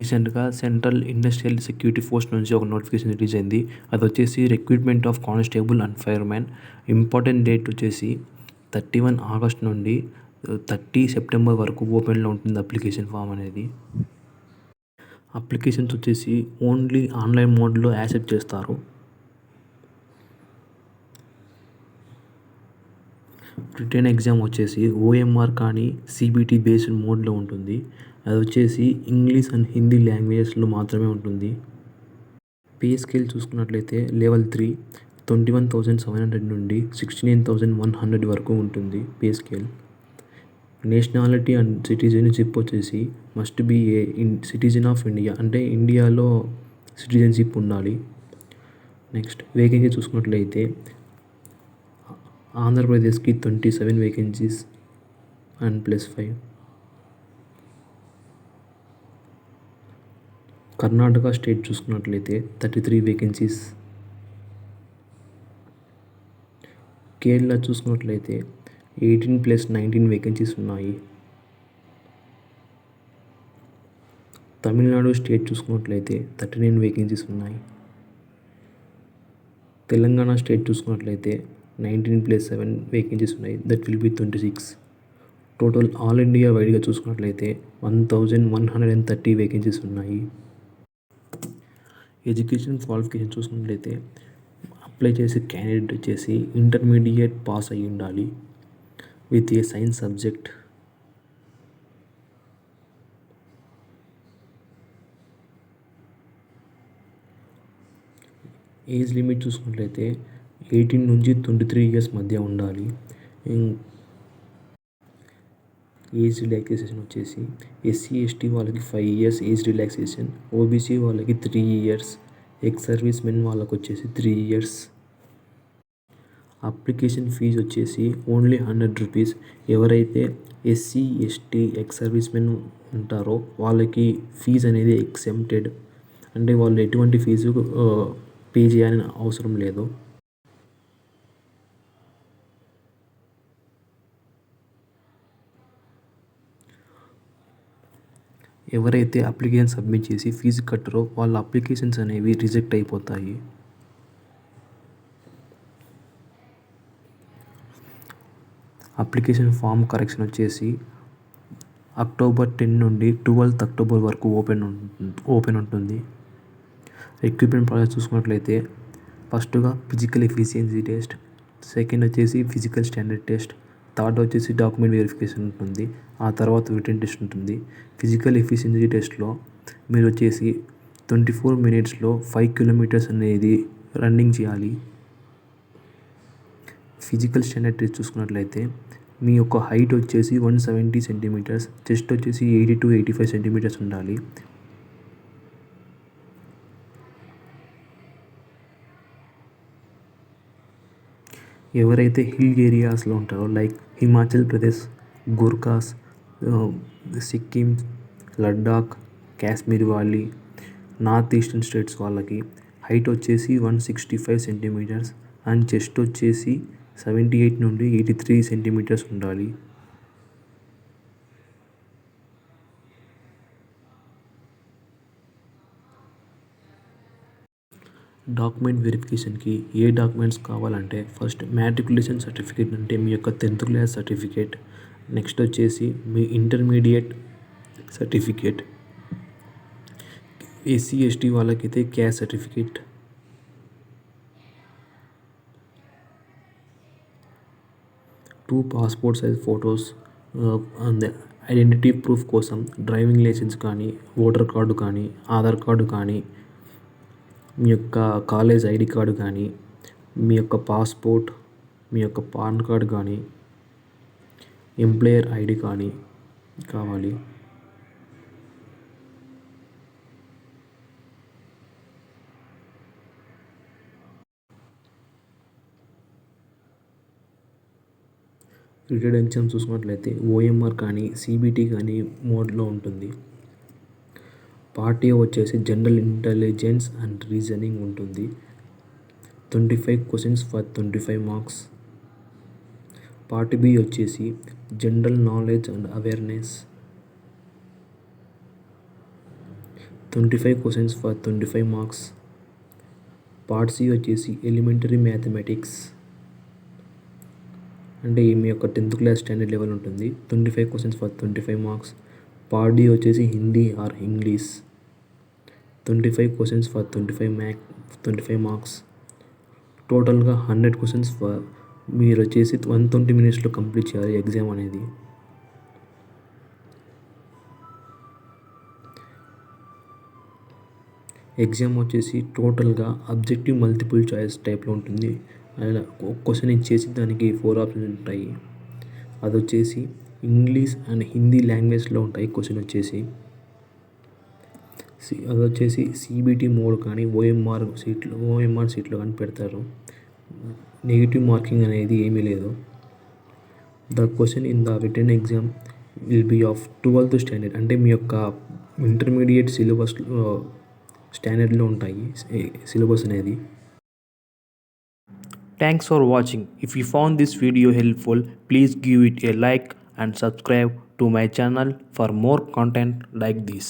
రీసెంట్గా central industrial security force నుంచి ఒక నోటిఫికేషన్ రిలీజ్ అయింది. అది వచ్చేసి recruitment of constable and fireman important date వచ్చేసి థర్టీ వన్ ఆగస్ట్ నుండి థర్టీ సెప్టెంబర్ వరకు ఓపెన్లో ఉంటుంది అప్లికేషన్ ఫామ్ అనేది. అప్లికేషన్స్ వచ్చేసి ఓన్లీ ఆన్లైన్ మోడ్లో యాక్సెప్ట్ చేస్తారు. రిటర్న్ ఎగ్జామ్ వచ్చేసి ఓఎంఆర్ కానీ సిబిటి బేస్డ్ మోడ్లో ఉంటుంది. అది వచ్చేసి ఇంగ్లీష్ అండ్ హిందీ లాంగ్వేజెస్లో మాత్రమే ఉంటుంది. పే స్కేల్ చూసుకున్నట్లయితే level three twenty one thousand seven hundred నుండి sixty nine thousand one hundred వరకు ఉంటుంది pay scale nationality and citizenship వచ్చేసి must be a in citizen of India అంటే ఇండియాలో సిటిజన్షిప్ ఉండాలి. నెక్స్ట్ వేకెన్సీ చూసుకున్నట్లయితే ఆంధ్రప్రదేశ్కి twenty seven vacancies and plus five. Karnataka state చూసుకున్నట్లయితే థర్టీ త్రీ వేకెన్సీస్. కేరళ చూసుకున్నట్లయితే ఎయిటీన్ ప్లస్ నైన్టీన్ వేకెన్సీస్ ఉన్నాయి. తమిళనాడు స్టేట్ చూసుకున్నట్లయితే థర్టీ నైన్ వేకెన్సీస్ ఉన్నాయి. తెలంగాణ స్టేట్ చూసుకున్నట్లయితే నైన్టీన్ ప్లస్ సెవెన్ వేకెన్సీస్ ఉన్నాయి. That will be twenty six. Total all India వైడ్గా చూసుకున్నట్లయితే one thousand one hundred and thirty vacancies ఉన్నాయి. Education qualification చూసుకున్నట్లయితే అప్లై చేసే క్యాండిడేట్ వచ్చేసి ఇంటర్మీడియట్ పాస్ అయ్యి ఉండాలి. With a science subject. Age limit చూసుకున్నట్లయితే ఎయిటీన్ నుంచి ట్వంటీ త్రీ ఇయర్స్ మధ్య ఉండాలి. ఏజ్ రిలాక్సేషన్ వచ్చేసి ఎస్సీ ఎస్టీ వాళ్ళకి five years age relaxation OBC వాళ్ళకి three years ex service men వాళ్ళకి వచ్చేసి త్రీ ఇయర్స్. అప్లికేషన్ ఫీజు వచ్చేసి ఓన్లీ హండ్రెడ్ రూపీస్. ఎవరైతే SC ST ex service men ఉంటారో వాళ్ళకి ఫీజు అనేది ఎక్సెంప్టెడ్. అంటే వాళ్ళు ఎటువంటి ఫీజు పే చేయాలని అవసరం లేదు. ఎవరైతే అప్లికేషన్ సబ్మిట్ చేసి ఫీజు కట్టరో వాళ్ళ అప్లికేషన్స్ అనేవి రిజెక్ట్ అయిపోతాయి. అప్లికేషన్ ఫామ్ కరెక్షన్ వచ్చేసి అక్టోబర్ టెన్ నుండి ట్వెల్త్ అక్టోబర్ వరకు ఓపెన్ ఓపెన్ ఉంటుంది. ఎక్విప్మెంట్ ప్రాసెస్ చూసుకున్నట్లయితే ఫస్ట్గా ఫిజికల్ ఎఫిషియన్సీ టెస్ట్ సెకండ్ వచ్చేసి ఫిజికల్ స్టాండర్డ్ టెస్ట్ థర్డ్ వచ్చేసి డాక్యుమెంట్ వెరిఫికేషన్ ఉంటుంది. ఆ తర్వాత రిటర్న్ టెస్ట్ ఉంటుంది. ఫిజికల్ ఎఫిషియన్సీ టెస్ట్లో మీరు వచ్చేసి ట్వంటీ ఫోర్ మినిట్స్లో ఫైవ్ కిలోమీటర్స్ అనేది రన్నింగ్ చేయాలి. ఫిజికల్ స్టాండర్డ్ టెస్ట్ చూసుకున్నట్లయితే మీ యొక్క హైట్ వచ్చేసి వన్ సెవెంటీ సెంటీమీటర్స్ చెస్ట్ వచ్చేసి eighty two eighty five centimetres ఉండాలి. ఎవరైతే హిల్ ఏరియాస్లో ఉంటారో like Himachal Pradesh Gurkhas Sikkim Ladakh Kashmir valley north eastern states వాళ్ళకి హైట్ వచ్చేసి one sixty five centimetres and chest వచ్చేసి సెవెంటీ ఎయిట్ నుండి ఎయిటీ త్రీ సెంటీమీటర్స్ ఉండాలి. డాక్యుమెంట్ వెరిఫికేషన్కి ఏ డాక్యుమెంట్స్ కావాలంటే ఫస్ట్ మ్యాట్రికులేషన్ సర్టిఫికేట్ అంటే మీ యొక్క టెన్త్ క్లాస్ సర్టిఫికేట్ నెక్స్ట్ వచ్చేసి మీ ఇంటర్మీడియట్ సర్టిఫికేట్ ఎస్సీ ఎస్టీ వాళ్ళకైతే caste certificate. Two passport size photos and identity proof కోసం డ్రైవింగ్ లైసెన్స్ కానీ ఓటర్ కార్డు కానీ ఆధార్ కార్డు కానీ మీ యొక్క కాలేజ్ ఐడి కార్డు కానీ మీ యొక్క పాస్పోర్ట్ మీ యొక్క పాన్ కార్డ్ కానీ ఎంప్లాయర్ ఐడి కానీ కావాలి. రిటైర్డ్ ఎగ్జామ్ చూసుకున్నట్లయితే ఓఎంఆర్ కానీ సిబిటీ కానీ మోడ్లో ఉంటుంది. పార్ట్ ఏ వచ్చేసి జనరల్ ఇంటెలిజెన్స్ అండ్ రీజనింగ్ ఉంటుంది. Twenty five questions for twenty five marks. Part B వచ్చేసి general knowledge and awareness. Twenty five questions for twenty five marks. Part C వచ్చేసి elementary mathematics. అంటే మీ యొక్క టెన్త్ క్లాస్ స్టాండర్డ్ లెవెల్ ఉంటుంది. Twenty five questions for twenty five marks. Part D వచ్చేసి Hindi or English. Twenty five questions for twenty five max twenty five marks టోటల్గా hundred questions for మీరు వచ్చేసి one twenty మినిట్స్లో complete చేయాలి exam అనేది. Exam వచ్చేసి టోటల్గా అబ్జెక్టివ్ మల్టిపుల్ చాయిస్ టైప్లో ఉంటుంది. అలా క్వశ్చన్ ఇచ్చేసి దానికి ఫోర్ ఆప్షన్స్ ఉంటాయి. అది వచ్చేసి ఇంగ్లీష్ అండ్ హిందీ లాంగ్వేజ్లో ఉంటాయి క్వశ్చన్ వచ్చేసి. సి అది వచ్చేసి సిబిటి మోడ్ కానీ ఓఎంఆర్ సీట్లో ఓఎంఆర్ సీట్లో కానీ పెడతారు. నెగిటివ్ మార్కింగ్ అనేది ఏమీ లేదు. The question in the written exam will be of twelfth standard. అంటే మీ యొక్క ఇంటర్మీడియట్ సిలబస్లో స్టాండర్డ్లో ఉంటాయి సిలబస్ అనేది. Thanks for watching if you found this video helpful please give it a like and subscribe to my channel for more content like this.